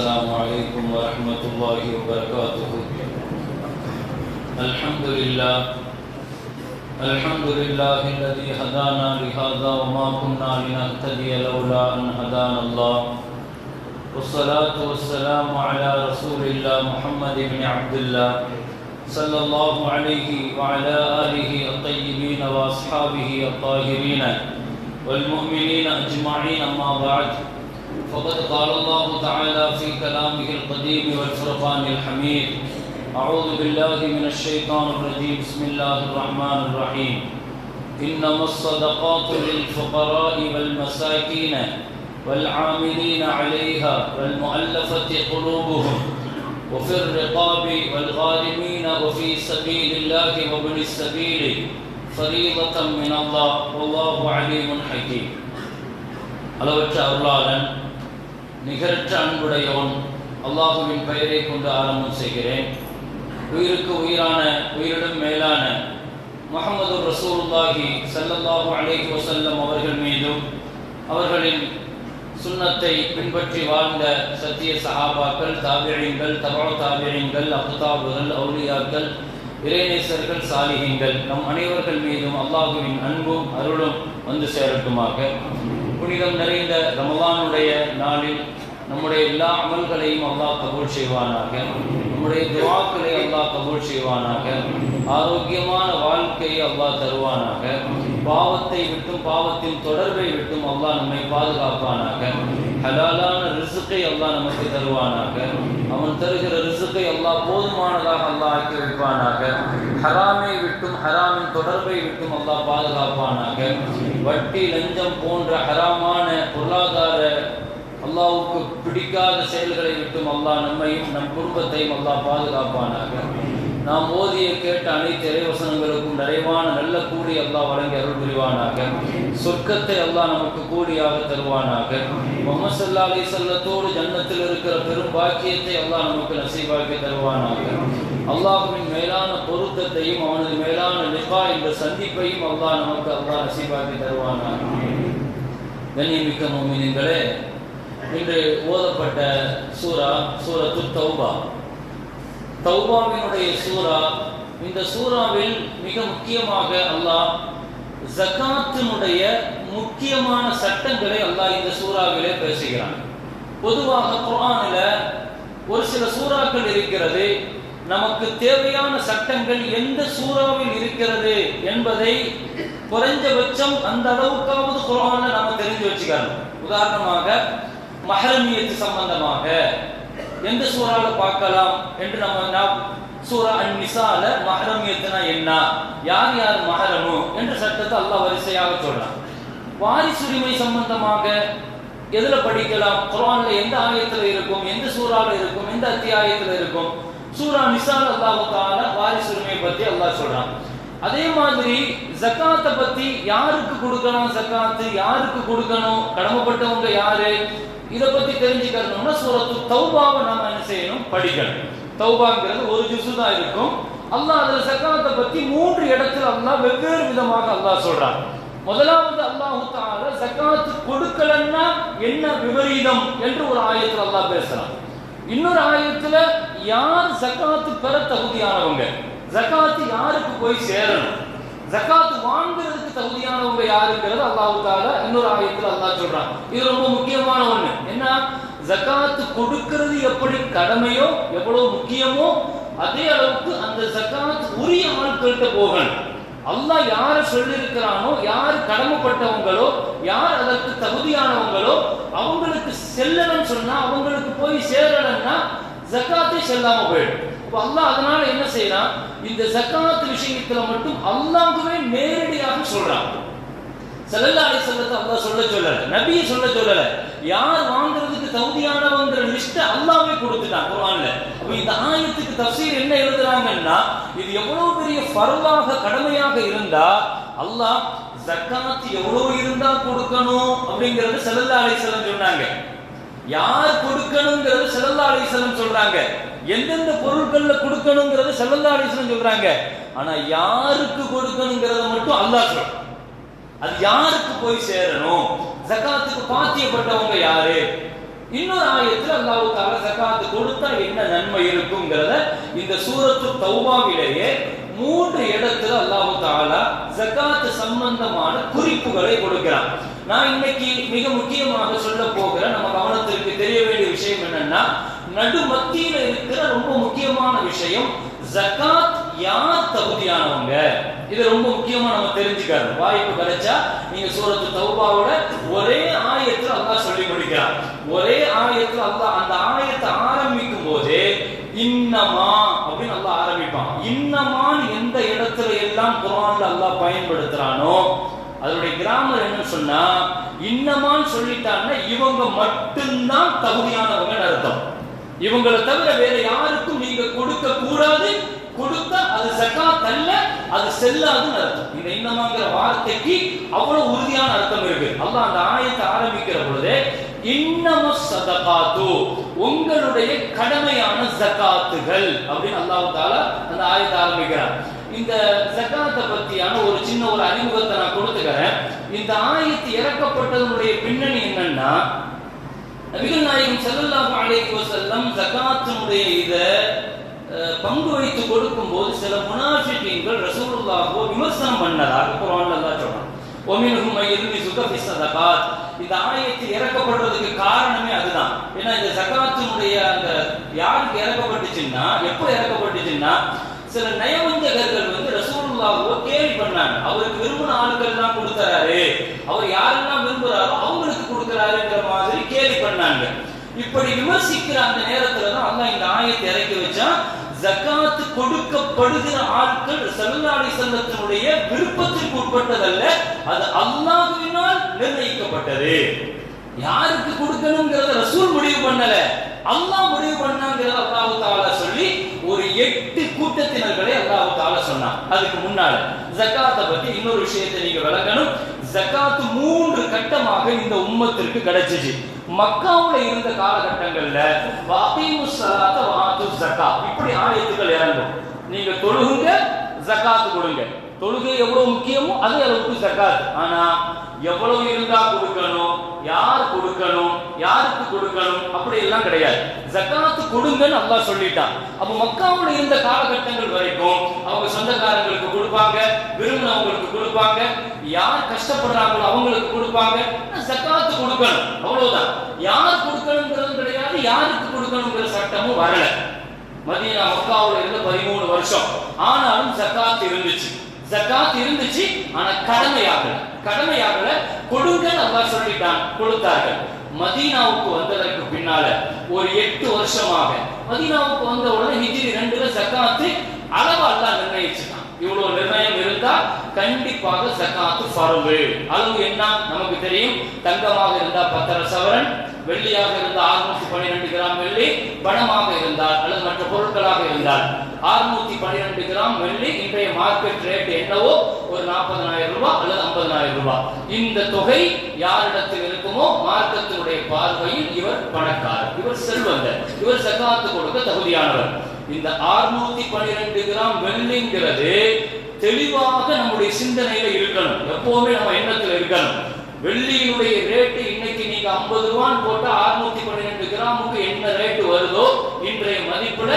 السلام عليكم ورحمة الله وبركاته. الحمد لله الحمد لله الذي هدانا لهذا وما كنا لنهتدي لولا أن هدانا الله. والصلاة والسلام على رسول الله محمد بن عبد الله صلى الله عليه وعلى آله الطيبين وأصحابه الطاهرين والمؤمنين أجمعين أما بعد. فقد قال الله تعالى في كلامه القديم والفرقان الحميد أعوذ بالله من الشيطان الرجيم بسم الله الرحمن الرحيم إنما الصدقات للفقراء والمساكين والعاملين عليها والمؤلفة قلوبهم وفي الرقاب والغارمين وفي سبيل الله وابن السبيل فريضة من الله والله عليم حكيم அளவற்ற அருளாளன் நிகரற்ற அன்புடையவன். அல்லாஹுவின் பெயரை கொண்டு ஆரம்பம் செய்கிறேன். உயிருக்கு உயிரான உயிரிடம் மேலான முகமது ரசூலுல்லாஹி சல்லல்லாஹு அலைஹி வசல்லம் அவர்கள் மீதும் அவர்களின் சுண்ணத்தை பின்பற்றி வாழ்ந்த சத்திய சஹாபாக்கள் தாபியங்கள் தபா தாபியங்கள் அபுதாபுகள் அவுலியாக்கள் இறைநேசர்கள் சாலிகங்கள் நம் அனைவர்கள் மீதும் அல்லாஹுவின் அன்பும் அருளும் வந்து சேரட்டுமாக. புனிதம் நிறைந்த ரமலானுடைய நாளில் நம்முடைய எல்லா அமல்களையும் அல்லாஹ் கபூல் செய்வானாக. நம்முடைய துவாக்களை அல்லாஹ் கபூல் செய்வானாக. ஆரோக்கியமான வாழ்க்கையை அல்லாஹ் தருவானாக. பாவத்தை விட்டும் பாவத்தின் தொடர்பை விட்டும் அல்லாஹ் நம்மை பாதுகாப்பானாக. ஹலாலான ரிசுக்கை அல்லாஹ் நமக்கு தருவானாக. அவன் தருகிற ரிசுக்கை அல்லாஹ் போதுமானதாக அல்லாஹ் ஆக்கி வைப்பானாக. ஹராமை விட்டும் ஹராமின் தொடர்பை விட்டும் அல்லாஹ் பாதுகாப்பானாக. வட்டி லஞ்சம் போன்ற ஹராமான பொருளாதார அல்லாவுக்கு பிடிக்காத செயல்களை விட்டும் அல்லாஹ் நம்மையும் நம் குடும்பத்தையும் அல்லாஹ் பாதுகாப்பானாக. நாம் ஓதிய கேட்ட அனைத்து இறைவசனங்களுக்கும் நிறைவான நல்ல கூடி அல்லாஹ் வழங்கி அருள் புரிவானாக. சொர்க்கத்தை அல்லாஹ் நமக்கு கூடியாக தருவானாக. முகமது சல்லா அலி செல்லத்தோடு ஜன்னத்தில் இருக்கிற பெரும் பாக்கியத்தை அல்லாஹ் நமக்கு நசீவாக்கி தருவானாக. அல்லாஹுவின் மேலான பொருத்தத்தையும் அவனது மேலான நிபா என்ற சந்திப்பையும் அல்லாஹ் நமக்கு அல்லாஹ் நசீவாக்கி தருவானாக. கண்ணியமிக்க மோமினிங்களே இன்று ஓதப்பட்ட சூரா சூரத்து தௌபா. தௌபாவினுடைய சூரா இந்த சூறாவில் மிக முக்கியமாக அல்லாஹ் ஜகாத்தினுடைய முக்கியமான சட்டங்களை அல்லாஹ் இந்த சூறாவிலே பேசுகிறான். பொதுவாக குரானில் ஒரு சில சூறாக்கள் இருக்கிறது. நமக்கு தேவையான சட்டங்கள் எந்த சூறாவில் இருக்கிறது என்பதை குறைஞ்சபட்சம் அந்த அளவுக்காவது குரான நாம தெரிஞ்சு வச்சுக்கணும். உதாரணமாக மஹரமியத்து சம்பந்தமாக. எந்த சூறால பார்க்கலாம் என்று நம்ம சூரா அன் நிசால மஹரமியத்துனா என்ன? யார் யார் மஹரமு? என்ற சட்டத்தை அல்லாஹ் வரிசையாக சொல்றான். வாரிசுரிமை சம்பந்தமாக எதுல படிக்கலாம்? குரான்ல எந்த ஆயத்துல இருக்கும்? எந்த சூறால இருக்கும்? எந்த அத்தியாயத்துல இருக்கும்? சூரா நிசால் அல்லாஹு தால வாரிசுரிமை பத்தி அல்லாஹ் சொல்றான். அதே மாதிரி ஜக்காத்தை பத்தி யாருக்கு கொடுக்கணும் ஜக்காத்து? யாருக்கு கொடுக்கணும்? கடமைப்பட்டவங்க யாரு? இதை பத்தி தெரிஞ்சுக்கணும்னா சூரத்து தௌபாவை நாம என்ன செய்யணும்? படிக்கணும். தௌபாங்கிறது ஒரு ஜுசு தான் இருக்கும். அல்லாஹ் அதுல சக்காத்தை பத்தி மூன்று இடத்துல அல்லாஹ் வெவ்வேறு விதமாக அல்லாஹ் சொல்றான். முதலாவது அல்லாஹு தால சக்காத்து கொடுக்கலன்னா என்ன விபரீதம் என்று ஒரு ஆயத்தில் அல்லாஹ் பேசுறான். இன்னொரு ஆயத்துல யார் சக்காத்து பெற தகுதியானவங்க? ஜக்காத்து யாருக்கு போய் சேரணும்? ஜக்காத் வாங்குறதுக்கு தகுதியானவங்க யாருங்கிறது அல்லாஹு இன்னொரு ஆயத்தில் அல்லா சொல்றான். இது ரொம்ப முக்கியமான ஒண்ணு. என்ன? ஜக்காத்து கொடுக்கிறது எப்படி கடமையோ எவ்வளவு முக்கியமோ அதே அளவுக்கு அந்த ஜக்காத் உரிய ஆட்கள்கிட்ட போகணும். அல்லாஹ் யார சொல்லியிருக்கிறானோ யார் கடமைப்பட்டவங்களோ யார் அதற்கு தகுதியானவங்களோ அவங்களுக்கு செல்லணும்னு சொன்னா அவங்களுக்கு போய் சேரணும்னா ஜக்காத்தே செல்லாம போயிடும். அப்ப அல்லாஹ் அதனால என்ன செய்யறான்? இந்த ஜக்காத் விஷயத்துல மட்டும் அல்லாஹ்வே நேரடியாக சொல்றான். செல்லல்லா அலி சொல்லத்தை அல்லாஹ் சொல்ல சொல்லல நபியை சொல்ல சொல்லல. யார் வாங்குறதுக்கு தகுதியானவங்கிற லிஸ்ட் அல்லாமே கொடுத்துட்டான் குரான்ல அப்ப இந்த ஆயத்துக்கு தப்சீர் என்ன எழுதுறாங்கன்னா இது எவ்வளவு பெரிய ஃபர்லாக கடமையாக இருந்தா அல்லாஹ் ஜக்காத் எவ்வளவு இருந்தா கொடுக்கணும் அப்படிங்கறது செல்லல்லா அலிசல்லம் சொன்னாங்க. யார் கொடுக்கணுங்கிறது செல்லல்லா அலிசல்லம் சொல்றாங்க. எந்தெந்த பொருட்கள்ல கொடுக்கணுங்கிறது செல்லல்லா அலிசல்லம் சொல்றாங்க. ஆனா யாருக்கு கொடுக்கணுங்கிறத மட்டும் அல்லாஹ் சொல்றான். அது யாருக்கு போய் சேரணும்? ஜகாத்துக்கு பாத்தியப்பட்டவங்க யாரு? இன்னொரு ஆயத்தில் அல்லாஹ் தால ஜகாத்து கொடுத்தா என்ன நன்மை இருக்குங்கிறத இந்த சூரத்து தௌபாவிலேயே மூன்று இடத்துல அல்லாஹ் தாலா ஜக்காத்து சம்பந்தமான குறிப்புகளை கொடுக்கிறான். நான் இன்னைக்கு மிக முக்கியமாக சொல்ல போகிற நம்ம கவனத்திற்கு தெரிய வேண்டிய விஷயம் என்னன்னா நடு மத்தியில இருக்கிற ரொம்ப முக்கியமான விஷயம் ஜகாத் யார் தகுதியானவங்க? இது ரொம்ப முக்கியமா நம்ம தெரிஞ்சுக்கணும். வாய்ப்பு கிடைச்சா நீங்க சூரத்து தௌபாவோட ஒரே ஆயத்துல அல்லாஹ் சொல்லி முடிக்கிறார் ஒரே ஆயத்துல அல்லாஹ் அந்த ஆயத்தை ஆரம்பிக்கும் போதே இன்னமா அப்படின்னு அல்லாஹ் ஆரம்பிப்பான். இன்னமான்னு எந்த இடத்துல எல்லாம் குரான்ல அல்லாஹ் பயன்படுத்துறானோ அதனுடைய கிராமர் என்ன சொன்னா இன்னமான்னு சொல்லிட்டாங்கன்னா இவங்க மட்டும்தான் தகுதியானவங்க அர்த்தம். இவங்களை தவிர வேற யாருக்கும் நீங்க கொடுக்க கூடாது. கொடுத்தா அது ஜகாத் அல்ல அது செல்லாதுன்னு அர்த்தம். இந்த இன்னமாங்கிற வார்த்தைக்கு அவ்வளவு உறுதியான அர்த்தம் இருக்கு. அல்லாஹ் அந்த ஆயத்தை ஆரம்பிக்கிற பொழுது இன்னம சதகாத்து உங்களுடைய கடமையான ஜகாத்துகள் அப்படின்னு அல்லாஹ் தாலா அந்த ஆயத்தை ஆரம்பிக்கிறார் இந்த ஜகாத்தை பத்தியான ஒரு சின்ன ஒரு அறிமுகத்தை நான் கொடுத்துக்கிறேன். இந்த ஆயத்து இறக்கப்பட்டதனுடைய பின்னணி என்னன்னா நபிகள் நாயகம் செல்லல்லாஹு அலைஹி வஸல்லம் ஜகாத்தினுடைய இத அஹ், பங்கு வைத்து கொடுக்கும்போது சில முனாஃபிகீன்கள் ரசூலுல்லாஹோ விமர்சனம் பண்ணதாக குர்ஆன்ல அல்லாஹ் சொல்றான். ஒமின்ஹும் மையல்மிசுக ஃபி ஸதகாத். இந்த ஆயத்து இறக்கப்படுறதுக்கு காரணமே அதுதான். ஏன்னா இந்த ஜகாத்தினுடைய அந்த யாருக்கு இறக்கப்பட்டுச்சுன்னா எப்போ இறக்கப்பட்டுச்சுன்னா சில நயவஞ்சகர்கள் வந்து ரசூலுல்லாவோ கேள்வி பண்ணாங்க அவருக்கு விரும்பின ஆட்கள் தான் கொடுத்தறாரு அவர் யாரெல்லாம் விரும்புறாரோ அவங்களுக்கு கொடுக்கறாருங்கிற மாதிரி கேள்வி பண்ணாங்க. இப்படி விமர்சிக்கிற அந்த நேரத்துல தான் அல்லாஹ் இந்த ஆயத்தை இறக்கி வச்சான். ஜக்காத்து கொடுக்கப்படுகிற ஆட்கள் செல்லாடி செல்லத்தினுடைய விருப்பத்திற்கு உட்பட்டதல்ல அது அல்லாஹுவினால் நிர்ணயிக்கப்பட்டது. யாருக்கு கொடுக்கணுங்கிறத ரசூல் முடிவு பண்ணல. அல்லாஹ் முடிவு பண்ணாங்கிறத அல்லாஹு தாலா சொல்லி ஒரு எட்டு கூட்டத்தினர்களை அல்லாஹு தாலா சொன்னான். அதுக்கு முன்னால ஜக்காத்தை பத்தி இன்னொரு விஷயத்தை நீங்க விளக்கணும். ஜக்காத்து மூன்று கட்டமாக இந்த உம்மத்திற்கு கிடைச்சிச்சு. மக்காவுல இருந்த காலகட்டங்கள்ல வாqiமு சலாத்த வாத்து ஜக்கா. இப்படி ஆயத்துக்கள் இறங்கும். நீங்க தொழுகுங்க ஜக்காத்து கொடுங்க. தொழுகை எவ்வளவு முக்கியமோ அதே அளவுக்கு ஜக்காத் ஆனா எவ்வளவு இருந்தா கொடுக்கணும் யார் கொடுக்கணும் யாருக்கு கொடுக்கணும் அப்படி எல்லாம் கிடையாது. ஜக்காத்து கொடுங்கன்னு அல்லாஹ் சொல்லிட்டான். அப்ப மக்காவுல இருந்த காலகட்டங்கள் வரைக்கும் அவங்க சொந்தக்காரங்களுக்கு கொடுப்பாங்க விரும்பினவங்களுக்கு கொடுப்பாங்க யார் கஷ்டப்படுறாங்களோ அவங்களுக்கு கொடுப்பாங்க. ஜக்காத்து கொடுக்கணும் அவ்வளவுதான். யார் கொடுக்கணுங்கிறது கிடையாது யாருக்கு கொடுக்கணுங்கிற சட்டமும் வரல. மதீனா மக்காவுல இருந்து பதிமூணு வருஷம். ஆனாலும் ஜக்காத்து இருந்துச்சு. ஜக்காத் இருந்துச்சு ஆனா கடமையாகல. கடமையாகல கொடுங்க நல்லா சொல்லிட்டான் கொடுத்தார்கள். மதீனாவுக்கு வந்ததற்கு பின்னால ஒரு எட்டு வருஷமாக மதீனாவுக்கு வந்த உடனே ஹிஜிரி ரெண்டுல ஜக்காத்து அளவு அல்லா நிர்ணயிச்சுட்டான். இவ்வளவு நிர்ணயம் இருந்தா கண்டிப்பாக சக்காத்து பரவு அளவு என்ன? நமக்கு தெரியும் தங்கமாக இருந்தா பத்தரை சவரன் வெள்ளியாக இருந்தால் அறுநூத்தி பன்னிரெண்டு கிராம் வெள்ளி பணமாக இருந்தால் அல்லது மற்ற பொருட்களாக இருந்தால் அறுநூத்தி பன்னிரெண்டு கிராம் வெள்ளி இன்றைய மார்க்கெட் ரேட் என்னவோ? ஒரு நாற்பதனாயிரம் ரூபாய் அல்லது ஐம்பதனாயிரம் ரூபாய் இந்த தொகை யாரிடத்தில் இருக்குமோ? மார்க்கத்தினுடைய பார்வையில் இவர் பணக்காரர் இவர் செல்வந்தர் இவர் சக்காத்து கொடுக்க தகுதியானவர். இந்த ஆறுநூத்தி பன்னிரெண்டு கிராம் வெள்ளிங்கிறது தெளிவாக நம்முடைய சிந்தனையில இருக்கணும். எப்பவுமே நம்ம எண்ணத்துல இருக்கணும். வெள்ளியினுடைய ரேட்டு இன்னைக்கு நீங்க ஐம்பது ரூபான்னு போட்டா அறுநூத்தி பன்னிரெண்டு கிராமுக்கு என்ன ரேட்டு வருதோ இன்றைய மதிப்புல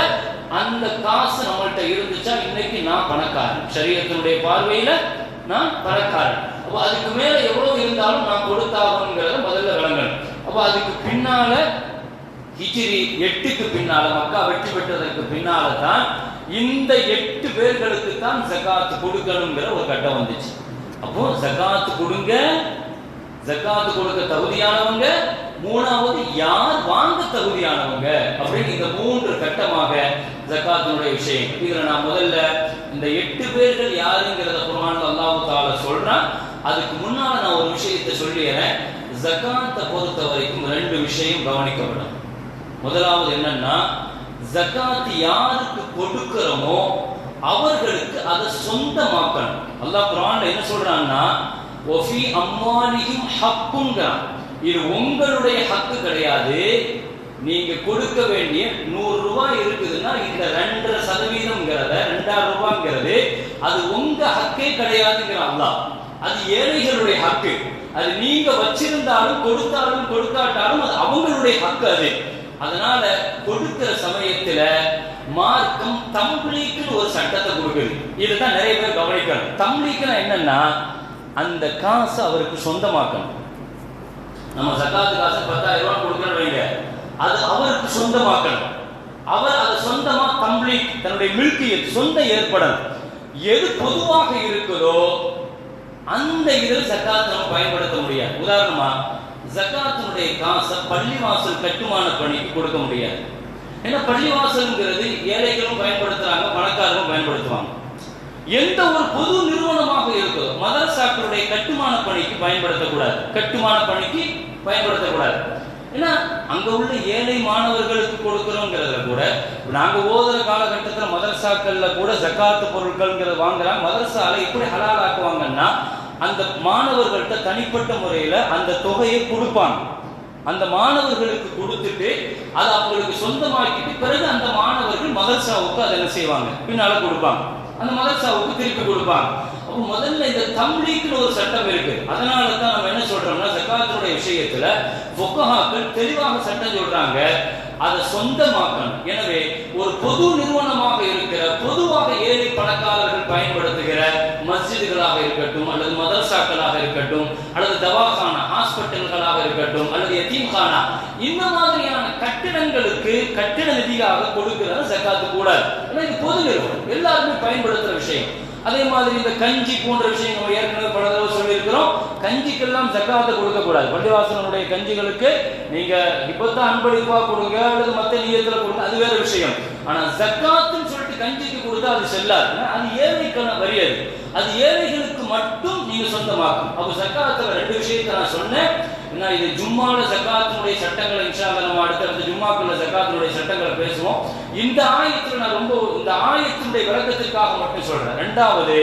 அந்த காசு நம்மள்கிட்ட இருந்துச்சா இன்னைக்கு நான் பணக்காரன். சரீரத்தினுடைய பார்வையில நான் பணக்காரன். அப்ப அதுக்கு மேல எவ்வளவு இருந்தாலும் நான் கொடுத்தாகணுங்கிறத முதல்ல விளங்கணும். அப்ப அதுக்கு பின்னால ஹிஜிரி எட்டுக்கு பின்னால மக்கா வெற்றி பெற்றதற்கு பின்னால தான் இந்த எட்டு பேர்களுக்கு தான் ஜகாத் கொடுக்கணுங்கிற ஒரு கட்டம் வந்துச்சு. அப்போ ஜகாத் கொடுங்க ஜகாத் கொடுக்க தகுதியானவங்க மூணாவது யார் வாங்க தகுதியானவங்க அப்படின்னு இந்த மூன்று கட்டமாக ஜக்காத்தினுடைய விஷயம். இதுல நான் முதல்ல இந்த எட்டு பேர்கள் யாருங்கிறத குரான் அல்லாஹ் தாலா அதுக்கு முன்னால நான் ஒரு விஷயத்தை சொல்லிடுறேன். ஜகாத்தை பொறுத்த வரைக்கும் ரெண்டு விஷயம் கவனிக்கப்படும் முதலாவது என்னன்னா ஜகாத் யாருக்கு கொடுக்கிறோமோ அவர்களுக்கு அதை சொந்தமாக்கணும். அல்லாஹ் குரான் என்ன சொல்றான்னா ஒஃபி அம்மானியும் ஹக்குங்கிறான் இது உங்களுடைய ஹக்கு கிடையாது. நீங்க கொடுக்க வேண்டிய நூறு ரூபாய் இருக்குதுன்னா இந்த ரெண்டரை சதவீதம்ங்கிறத ரெண்டாயிரம் ரூபாய்ங்கிறது அது உங்க ஹக்கே கிடையாதுங்கிற அல்லாஹ். அது ஏழைகளுடைய ஹக்கு. அது நீங்க வச்சிருந்தாலும் கொடுத்தாலும் கொடுக்காட்டாலும் அது அவங்களுடைய ஹக்கு அது. அதனால கொடுக்கிற சமயத்துல மார்க்கம் தம்லீக்குன்னு ஒரு சட்டத்தை கொடுக்குது. இதுதான் நிறைய பேர் கவனிக்கணும். தம்லீக்குன்னா என்னன்னா அந்த காசை அவருக்கு சொந்தமாக்கணும். நம்ம சக்காத்து காசு பத்தாயிரம் ரூபாய் கொடுக்கணும் வைங்க. அது அவருக்கு சொந்தமாக்கணும். அவர் அதை சொந்தமா கம்ப்ளீட் தன்னுடைய மில்கியல் சொந்த ஏற்படணும். எது பொதுவாக இருக்குதோ அந்த இதில் சக்காத்து நம்ம பயன்படுத்த முடியாது. உதாரணமா ஜக்காத்தினுடைய காசை பள்ளிவாசல் கட்டுமான பணிக்கு கொடுக்க முடியாது. ஏன்னா பள்ளிவாசல்ங்கிறது ஏழைகளும் பயன்படுத்துறாங்க பணக்காரரும் பயன்படுத்துவாங்க. எந்த ஒரு பொது நிறுவனமாக இருக்கோ மதரசாக்களுடைய கட்டுமான பணிக்கு பயன்படுத்தக்கூடாது. கட்டுமான பணிக்கு பயன்படுத்தக்கூடாது. ஏன்னா அங்க உள்ள ஏழை மாணவர்களுக்கு கொடுக்கிறோங்கிறதுல கூட நாங்க ஓதுற காலகட்டத்தில் மதரசாக்கள்ல கூட ஜக்காத்து பொருட்கள்ங்கிறத வாங்குறாங்க. மதரசால எப்படி ஹலாலாக்குவாங்கன்னா அந்த மாணவர்கள்ட்ட தனிப்பட்ட முறையில அந்த தொகையை கொடுப்பாங்க அந்த மாணவர்களுக்கு கொடுத்துட்டு அதை அவங்களுக்கு சொந்தமாக்கிட்டு பிறகு அந்த மாணவர்கள் மதர்சாவுக்கு அதை என்ன செய்வாங்க? பின்னால கொடுப்பாங்க. அந்த மதர்சாவுக்கு திருப்பி கொடுப்பாங்க. அப்போ முதல்ல இந்த தம்லீக்னு ஒரு சட்டம் இருக்கு. அதனால தான் நம்ம என்ன சொல்றோம்னா ஜக்காத்துடைய விஷயத்துல பொக்கஹாக்கள் தெளிவாக சட்டம் சொல்றாங்க. அதை சொந்தமாக்கணும். எனவே ஒரு பொது நிறுவனமாக இருக்கிற பொதுவாக ஏழை பணக்காரர்கள் பயன்படுத்துகிற மஸ்ஜிதுகளாக இருக்கட்டும் அல்லது மதரசாக்களாக இருக்கட்டும் அல்லது தவாகானா ஹாஸ்பிட்டல்களாக இருக்கட்டும் அல்லது எத்தீம்கானா இந்த மாதிரியான கட்டிடங்களுக்கு கட்டிட நிதியாக கொடுக்கிறது சக்காத்து கூடாது ஏன்னா இது பொது நிறுவனம். எல்லாருமே பயன்படுத்துற விஷயம். அதே மாதிரி இந்த கஞ்சி போன்ற விஷயம் நம்ம ஏற்கனவே பல தடவை சொல்லியிருக்கிறோம். கஞ்சிக்கெல்லாம் ஜக்காத்தை கொடுக்க கூடாது பள்ளிவாசனுடைய கஞ்சிகளுக்கு நீங்க இப்பதான் அன்பளிப்பா கொடுங்க அல்லது மத்த நீயத்துல கொடுங்க அது வேற விஷயம். ஆனா ஜக்காத்துன்னு சொல்லிட்டு கஞ்சிக்கு கொடுத்தா அது செல்லாது. அது ஏழைக்கான வரி அது. அது ஏழைகளுக்கு மட்டும் நீங்க சொந்தமாக்கும் அப்போ ஜக்காத்துல ரெண்டு விஷயத்தை நான் சொன்னேன். ஏன்னா இது ஜும்மால ஜக்காத்தினுடைய சட்டங்களை இன்ஷா நம்ம அடுத்தடுத்த ஜும்மாக்குள்ள ஜக்காத்தினுடைய சட்டங்களை பேசுவோம். இந்த ஆயத்தில் நான் ரொம்ப இந்த ஆயத்தினுடைய விளக்கத்திற்காக மட்டும் சொல்றேன். ரெண்டாவது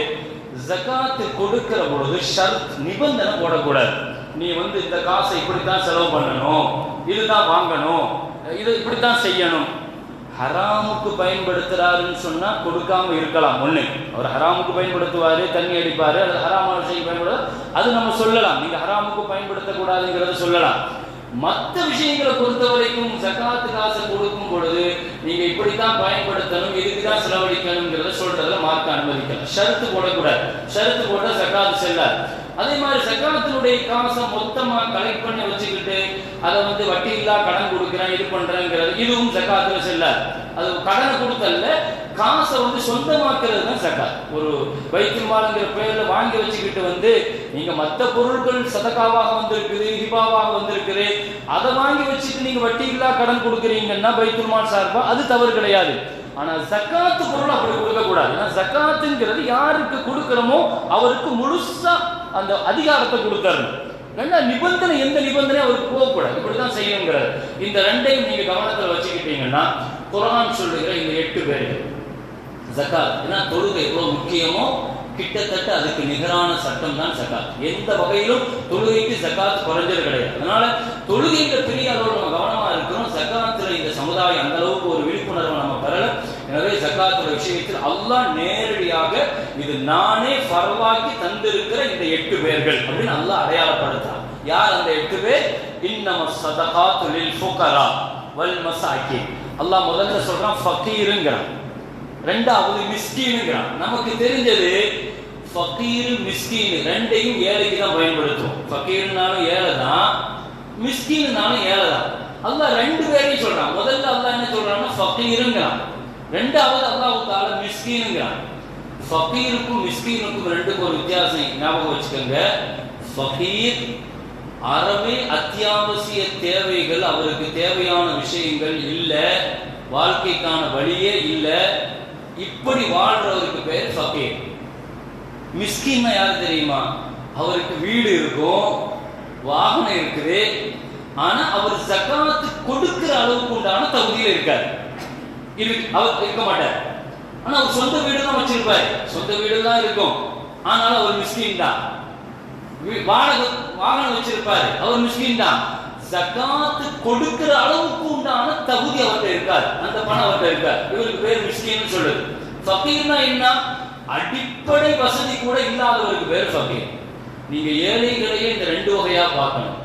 ஜக்காத்து கொடுக்கிற பொழுது ஷர்த் நிபந்தனை போடக்கூடாது. நீ வந்து இந்த காசை இப்படித்தான் செலவு பண்ணணும் இதுதான் வாங்கணும் இது இப்படித்தான் செய்யணும். ஹராமுக்கு பயன்படுத்துறாருன்னு சொன்னால் கொடுக்காம இருக்கலாம். ஒன்று அவர் ஹராமுக்கு பயன்படுத்துவாரு தண்ணி அடிப்பாரு அல்லது ஹராமான விஷயம் பயன்படுத்த அது நம்ம சொல்லலாம். நீங்கள் ஹராமுக்கு பயன்படுத்தக்கூடாதுங்கிறத சொல்லலாம். மற்ற விஷயங்களை பொறுத்த வரைக்கும் சக்காத்து காசை கொடுக்கும் பொழுது நீங்க இப்படித்தான் பயன்படுத்தணும் இதுக்கு தான் செலவழிக்கணுங்கிறத சொல்றதுல மார்க்க அனுமதிக்கலாம். ஷருத்து போடக்கூடாது. ஷருத்து போட்டா சக்காத்து செல்லாது. அதே மாதிரி சக்காத்தினுடைய காசை மொத்தமா கலெக்ட் பண்ணி வச்சுக்கிட்டு அதை வந்து வட்டி இல்லா கடன் கொடுக்குறேன் இது பண்றேங்கிறது இதுவும் சக்காத்துல செல்லாது அது கடனை கொடுத்தல்ல காசை வந்து சொந்தமாக்குறது தான் சக்காத் ஒரு வைத்தியமாலுங்கிற பெயர்ல வாங்கி வச்சுக்கிட்டு வந்து நீங்க மற்ற பொருட்கள் சதக்காவாக வந்திருக்குது ஹிபாவாக வந்திருக்குது அதை வாங்கி வச்சுட்டு நீங்க வட்டி இல்லா கடன் கொடுக்குறீங்கன்னா பைத்துல்மால் சார்பா அது தவறு கிடையாது. ஆனா சக்காத்து பொருள் அப்படி கொடுக்க கூடாது ஏன்னா சக்காத்துங்கிறது யாருக்கு கொடுக்கிறோமோ அவருக்கு முழுசா அந்த அதிகாரத்தை கொடுத்தாரு. ரெண்டா நிபந்தனை எந்த நிபந்தனை அவருக்கு போகக்கூடாது. இப்படிதான் செய்யணுங்கிறது இந்த ரெண்டையும் நீங்க கவனத்துல வச்சுக்கிட்டீங்கன்னா குரான் சொல்லுகிற இந்த எட்டு பேர் ஜக்காத். ஏன்னா தொழுகை எவ்வளவு முக்கியமோ கிட்டத்தட்ட அதுக்கு நிகரான சட்டம் தான் ஜக்காத். எந்த வகையிலும் தொழுகைக்கு ஜக்காத் குறைஞ்சது கிடையாது. அதனால தொழுகைக்கு பெரிய அளவில் நம்ம கவனமா இருக்கிறோம் ஜக்காத்துல இந்த சமுதாயம் அந்த அளவுக்கு ஒரு விழிப்புணர்வை நம்ம பெறல எனவே ஜக்காத்துடைய விஷயத்தில் அல்லாஹ் நேரடியாக இது நானே பரவாக்கி தந்திருக்கிற இந்த எட்டு பேர்கள் அப்படின்னு அல்லாஹ் அடையாளப்படுத்தான் யார் அந்த எட்டு பேர்? இன்னம சதகாத்து லில் ஃபுகரா வல் மசாக்கி அல்லாஹ் முதல்ல சொல்றான் ஃபக்கீருங்கிறான் ரெண்டாவது மிஸ்கீனுங்கிறான். நமக்கு தெரிஞ்சது ஃபகீர் மிஸ்கீன் ரெண்டையும் ஏழைக்கு தான் பயன்படுத்துவோம். ஃபகீர்னாலும் ஏழை தான் மிஸ்கீன்னாலும் ஏழை தான். அல்லாஹ் ரெண்டு பேரையும் சொல்றான். முதல்ல அல்லாஹ் என்ன சொல்றான்னா ஃபக்கீருங்கிறான் ரெண்டாவது அல்லாஹ் தால மிஸ்கீனுங்கிறான். ஃபகீருக்கும் மிஸ்கீனுக்கும் ரெண்டுக்கும் ஒரு வித்தியாசம் ஞாபகம் வச்சுக்கோங்க. ஃபகீர் அறவே அத்தியாவசிய தேவைகள் அவருக்கு தேவையான விஷயங்கள் இல்லை வாழ்க்கைக்கான வழியே இல்லை. இப்படி வாழ்றவருக்கு பேர் ஃபகீர். மிஸ்கின்னா யார் தெரியுமா? அவருக்கு வீடு இருக்கும் வாகனம் இருக்குது ஆனா அவர் ஜக்காத்து கொடுக்கிற அளவுக்கு உண்டான தகுதியில் இருக்காரு. அவர் இருக்க மாட்டார். ஆனா அவர் சொந்த வீடு தான் வச்சிருப்பாரு. சொந்த வீடு தான் இருக்கும். ஆனாலும் அவர் மிஸ்கின் தான் வாடகை வாகனம் வச்சிருப்பாரு. அவர் மிஸ்கின் தான் ஜக்காத்து கொடுக்கிற அளவுக்கு உண்டான தகுதி அவர்கிட்ட இருக்காது அந்த பணம் அவர்கிட்ட இருக்காது இவருக்கு பேர் மிஸ்கின்னு சொல்லுது. ஃபகீர்னா என்ன? அடிப்படை வசதி கூட இல்லாதவருக்கு பேர் ஃபகீர். நீங்க ஏழைகளையே இந்த ரெண்டு வகையா பார்க்கணும்.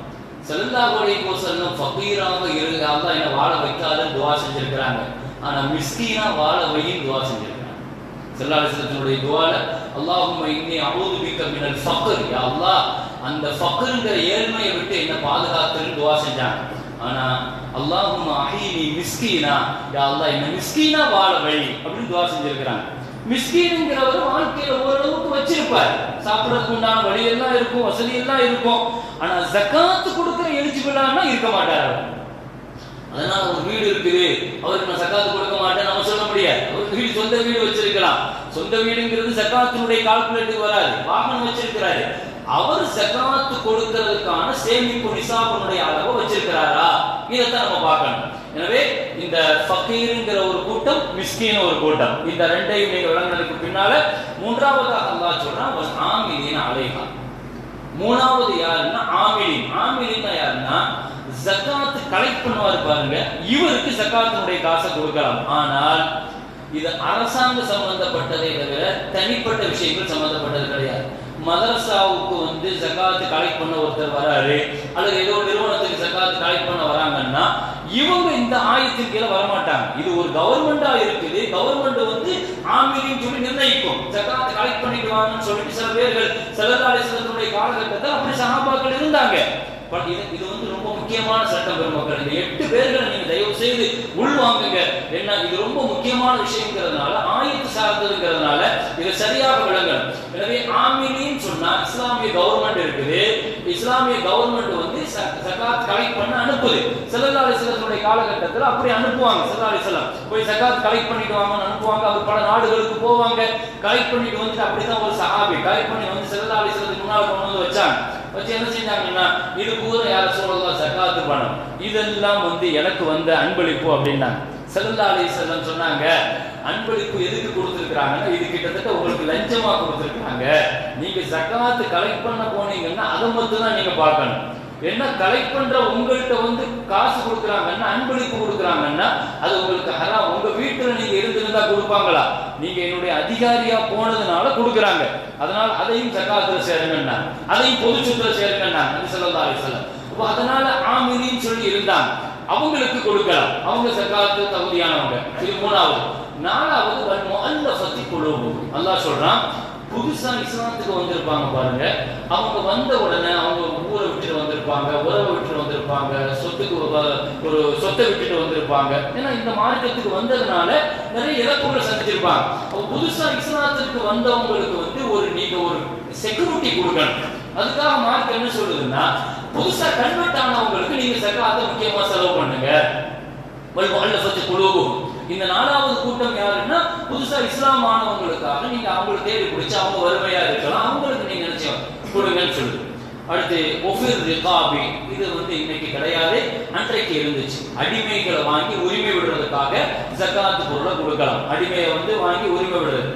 ஸல்லல்லாஹு அலைஹி கோசல்லும் ஃபகீராக இருந்தால் என்ன வாழ வைக்காதன்னு துவா செஞ்சிருக்கிறாங்க. ஆனால் மிஸ்கீனா வாழ வையும் துவா செஞ்சிருக்கிறாங்க ஸல்லல்லாஹு துவால அல்லாஹும் இன்னி அஊது மிக்க மினல் ஃபக்கர் யா அல்லாஹ் அந்த ஃபக்கருங்கிற ஏழ்மையை விட்டு என்ன பாதுகாத்துன்னு துவா செஞ்சாங்க. ஆனா அல்லாஹும் அஹீனி மிஸ்கீனா. யா அல்லாஹ் என்ன மிஸ்கீனா வாழ வழி. அப்படின்னு துவா செஞ்சிருக்கிறாங்க. மிஸ்கீனுங்கிறவர் வாழ்க்கையில ஓரளவுக்கு வச்சிருப்பார். சாப்பிடறதுக்கு உண்டான வழி எல்லாம் இருக்கும் வசதி எல்லாம் இருக்கும். ஆனா ஜக்காத்து கொடுக்கிற எலிஜிபிளானா இருக்க மாட்டார் அவர். அதனால ஒரு வீடு இருக்குது. அவருக்கு நான் சக்காத்து கொடுக்க மாட்டேன் நம்ம சொல்ல முடியாது. அவருக்கு வீடு சொந்த வீடு வச்சிருக்கலாம். சொந்த வீடுங்கிறது சக்காத்தினுடைய கால்குலேட்டுக்கு வராது. வாகனம் வச்சிருக்கிறாரு. அவர் சக்காத்து கொடுக்கிறதுக்கான சேமிப்பு நிசாபனுடைய அளவு வச்சிருக்கிறாரா? இதைத்தான் நம்ம பார்க்கணும். எனவே இந்த ஃபக்கீருங்கிற ஒரு கூட்டம் மிஸ்கின் ஒரு கூட்டம். இந்த ரெண்டையும் நீங்க விளங்குனதுக்கு பின்னால மூன்றாவதாக அல்லாஹ் சொல்றான் ஆமிலின் அலைகா மூணாவது யாருன்னா ஆமிலின். ஆமிலின்னா யாருன்னா ஜக்காத்து கலெக்ட் பண்ணுவாரு பாருங்க. இவருக்கு ஜக்காத்தினுடைய காசை கொடுக்கலாம். ஆனால் இது அரசாங்க சம்பந்தப்பட்டதை தவிர தனிப்பட்ட விஷயங்கள் சம்பந்தப்பட்டது கிடையாது. மதரசாவுக்கு வந்து ஜக்காத்து கலெக்ட் பண்ண ஒருத்தர் வராரு அல்லது ஏதோ ஒரு நிறுவனத்துக்கு ஜக்காத்து கலெக்ட் பண்ண வராங்கன்னா இவங்க இந்த ஆயத்தின் கீழே வரமாட்டாங்க. இது ஒரு கவர்மெண்டா இருக்குது. கவர்மெண்ட் வந்து ஆமிலின்னு சொல்லி நிர்ணயிக்கும். ஜக்காத்து கலெக்ட் பண்ணிட்டு சொல்லிட்டு சில பேர்கள் செல்லதாலேசனுடைய காலகட்டத்தில் அப்படி சகாபாக்கள் இருந்தாங்க. பட் இது இது வந்து ரொம்ப முக்கியமான சட்டம் பெருமக்கள். இந்த எட்டு பேர்களை நீங்க தயவு செய்து உள்வாங்குங்க. என்ன இது ரொம்ப முக்கியமான விஷயங்கிறதுனால ஆயத்து சார்ந்ததுங்கிறதுனால இதை சரியாக விளங்கணும் எனவே ஆமிலின்னு சொன்னா இஸ்லாமிய கவர்மெண்ட் இருக்குது. இஸ்லாமிய கவர்மெண்ட் வந்து சகாத் கலெக்ட் பண்ண அனுப்புது. செல்லல்லா அலிஸ்லத்துடைய காலகட்டத்தில் அப்படி அனுப்புவாங்க செல்லல்லா அலிஸ்லாம் போய் சகாத் கலெக்ட் பண்ணிட்டு வாங்கன்னு அனுப்புவாங்க அவர் பல நாடுகளுக்கு போவாங்க. கலெக்ட் பண்ணிட்டு வந்துட்டு அப்படிதான் ஒரு சஹாபி கலெக்ட் பண்ணி வந்து செல்லல்லா அலிஸ்லத்துக்கு முன்னால் கொண்டு வந்து வச்சாங்க. வச்சு என்ன செஞ்சாங்கன்னா இது பூரா யார சொல்லலாம் சகாத்து பணம் இதெல்லாம் வந்து எனக்கு வந்த அன்பளிப்பு அப்படின்னாங்க. செல்லல்லா அலிஸ்லாம் சொன்னாங்க அன்பளிப்பு எதுக்கு கொடுத்துருக்காங்கன்னா இது கிட்டத்தட்ட உங்களுக்கு லஞ்சமா கொடுத்துருக்குறாங்க. நீங்க ஜக்காத்து கலெக்ட் பண்ண போனீங்கன்னா அதை மட்டும் தான் நீங்க பார்க்கணும். என்ன கலெக்ட் பண்ற உங்கள்கிட்ட வந்து காசு கொடுக்குறாங்கன்னா அன்பளிப்பு கொடுக்குறாங்கன்னா அது உங்களுக்கு ஹராம். உங்க வீட்டுல நீங்க இருந்திருந்தா கொடுப்பாங்களா? நீங்க என்னுடைய அதிகாரியா போனதுனால கொடுக்குறாங்க. அதனால அதையும் ஜக்காத்துல சேருங்கன்னா அதையும் பொது சொத்துல சேருங்கன்னா நபி ஸல்லல்லாஹு அலைஹி அப்ப அதனால ஆமிரின்னு சொல்லி இருந்தாங்க. அவங்களுக்கு கொடுக்கலாம். அவங்க ஜக்காத்து தகுதியானவங்க. இது மூணாவது. நாலாவது வல் முஅல்லஃபத்தி குழு அல்லாஹ் சொல்றான் புதுசா இஸ்லாத்துக்கு வந்திருப்பாங்க பாருங்க. அவங்க வந்த உடனே அவங்க ஊரை விட்டுட்டு வந்திருப்பாங்க உறவை விட்டுட்டு வந்திருப்பாங்க சொத்துக்கு ஒரு சொத்தை விட்டுட்டு வந்திருப்பாங்க. ஏன்னா இந்த மார்க்கத்துக்கு வந்ததுனால நிறைய இழப்புகளை சந்திச்சிருப்பாங்க. அப்ப புதுசா இஸ்லாத்துக்கு வந்தவங்களுக்கு வந்து ஒரு நீங்க ஒரு செக்யூரிட்டி கொடுக்கணும். அதுக்காக மார்க் என்ன சொல்லுதுன்னா புதுசா கன்வெர்ட் ஆனவங்களுக்கு நீங்க சக்காத்தை முக்கியமா செலவு பண்ணுங்க. வல் முஅல்லஃபத்து குலூபுஹும் இந்த நாலாவது கூட்டம் யாருன்னா புதுசா இஸ்லாம் மாணவங்களுக்காக நீங்க அவங்களுக்கு தேடி பிடிச்சு அவங்க வறுமையா இருக்கலாம். அவங்களுக்கு நீங்க நினைச்சோம் கொடுங்கன்னு சொல்லுது. அடுத்து ஒஃபிர் ரிகாபி. இது வந்து இன்னைக்கு கிடையாது. அன்றைக்கு இருந்துச்சு. அடிமைகளை வாங்கி உரிமை விடுறதுக்காக ஜக்காத்து பொருளை கொடுக்கலாம். அடிமையை வந்து வாங்கி உரிமை விடுறது.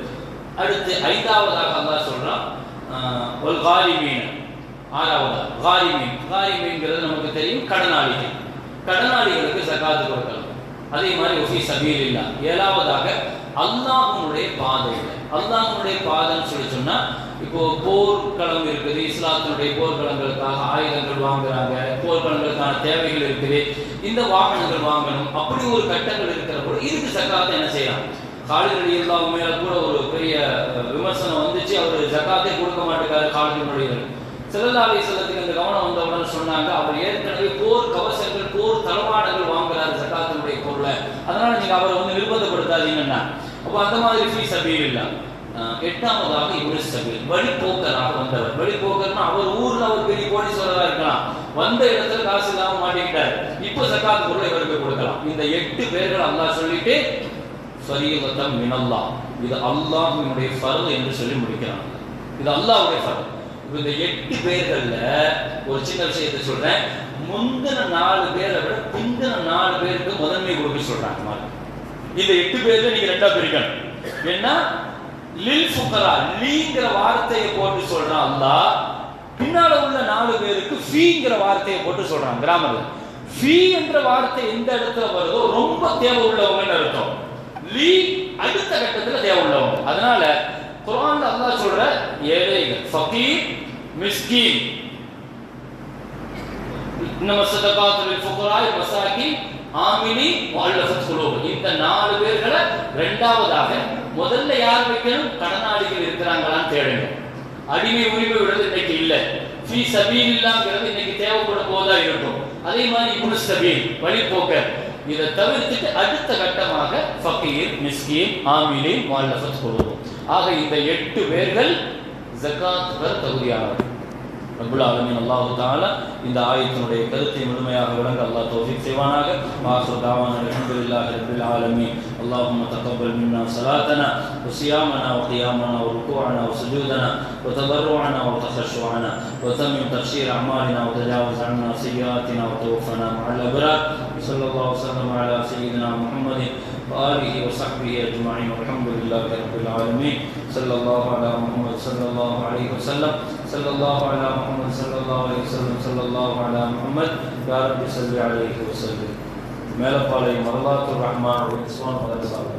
அடுத்து ஐந்தாவதாக அல்லா சொல்றான் ஆஹ், காலி மீன் ஆறாவதா? காரிமீன். காரிமீன்கிறது நமக்கு தெரியும் கடனாளிகள். கடனாளிகளுக்கு ஜக்காத்து கொடுக்கலாம். அதே மாதிரி ஒஃபி சபீல் இல்லா ஏழாவதாக அல்லாஹனுடைய பாதையில். அல்லாஹனுடைய பாதைன்னு சொல்லி சொன்னால் இப்போ போர்க்களம் இருக்குது இஸ்லாத்தினுடைய போர்க்களங்களுக்காக ஆயுதங்கள் வாங்குறாங்க போர்க்களங்களுக்கான தேவைகள் இருக்குது இந்த வாகனங்கள் வாங்கணும் அப்படி ஒரு கட்டங்கள் இருக்கிற போது இதுக்கு சக்காத்தை என்ன செய்யலாம்? காலிதடி அலி மேல கூட ஒரு பெரிய விமர்சனம் வந்துச்சு அவர் ஜக்காத்தே கொடுக்க மாட்டேங்காரு காலிதினுடைய செல்லல்லாவை செல்லத்துக்கு அந்த கவனம் வந்தவுடன் சொன்னாங்க அவர் ஏற்கனவே போர் கவசங்கள் போர் தளவாடங்கள் வாங்குறாரு ஜக்காத்தினுடைய பொருளை. அதனால நீங்க அவரை வந்து நிர்பந்தப்படுத்தாதீங்கன்னா. அப்போ அந்த மாதிரி ஃபீ சபீர் இல்லை எட்டாவதாக இவரு சபீர் வழிபோக்கராக வந்தவர். வழிபோக்கர்னா அவர் ஊர்ல அவர் பெரிய கோடீஸ்வரரா இருக்கலாம். வந்த இடத்துல காசு இல்லாம மாட்டிக்கிட்டார். இப்போ சக்காத் பொருளை இவருக்கு கொடுக்கலாம். இந்த எட்டு பேர்கள் அல்லாஹ் சொல்லிட்டு சரியவத்தம் மினல்லாஹ். இது அல்லாஹ்வினுடைய ஃபர்து என்று சொல்லி முடிக்கிறாங்க. இது அல்லாஹ்வுடைய ஃபர்து இந்த எட்டு பேர்கள்ல ஒரு சின்ன விஷயத்தை சொல்றேன். முந்தின நாலு பேரை விட பிந்தின நாலு பேருக்கு முதன்மை கொடுக்க சொல்றாங்க இந்த எட்டு பேர்ல நீங்க ரெண்டா பிரிக்கணும். என்ன லில் ஃபுக்கரா லீங்கிற வார்த்தையை போட்டு சொல்றான் அல்லா. பின்னால உள்ள நாலு பேருக்கு ஃபீங்கிற வார்த்தையை போட்டு சொல்றான் கிராமர்ல ஃபீ என்ற வார்த்தை எந்த இடத்துல வருதோ ரொம்ப தேவை உள்ளவங்கன்னு அர்த்தம். லீ அடுத்த கட்டத்துல தேவை உள்ளவங்க. அதனால குரான் அல்லாஹ் சொல்ற ஏழைகள். ஃபகீர் மிஸ்கீன். நம்ம சதகாத்து லில் ஃபுகராய் மசாகின் ஆமினி முஅல்லஃபத் குலூப் இந்த நாலு பேர்களை இரண்டாவதாக முதல்ல யார் வைக்கணும்? கடனாளிகள் இருக்கிறாங்களான்னு தேடுங்க. அடிமை உரிமை விடுறது இன்னைக்கு இல்ல. ஃபீ சபீலில்லாங்கிறது இன்னைக்கு தேவைப்படும் போதா இருக்கும் அதே மாதிரி இப்னு சபீல் வழிபோக்கர் இதை தவிர்த்துட்டு அடுத்த கட்டமாக ஃபக்கீர் மிஸ்கீன் ஆமினி முஅல்லஃபத் குலூப் ஆக இந்த எட்டு பேர்கள் ஜகாத் பெற தகுதியானவர் ரபுல் ஆலமின் அல்லாஹு தாலா இந்த ஆயத்தினுடைய கருத்தை முழுமையாக விளங்க அல்லாஹ் தௌஃபீக் செய்வானாக வாசல் தாவான அல்ஹம்துலில்லாஹி ரப்பில் ஆலமீன் اللهم تقبل منا صلاتنا وصيامنا وقيامنا وركوعنا وسجودنا وتضرعنا وتخشعنا وتمم تفسير اعمالنا وتجاوز عنا سيئاتنا وتوفنا مع الابرار صلى الله وسلم على سيدنا محمد وآله وصحبه أجمعين. والحمد لله رب العالمين. صلى الله على محمد صلى الله عليه وسلم. صلى الله على محمد صلى الله عليه وسلم. صلى الله على محمد. يا رب صل عليه وسلم. ما لقى عليه مرضات الرحمن والإسلام والإسلام.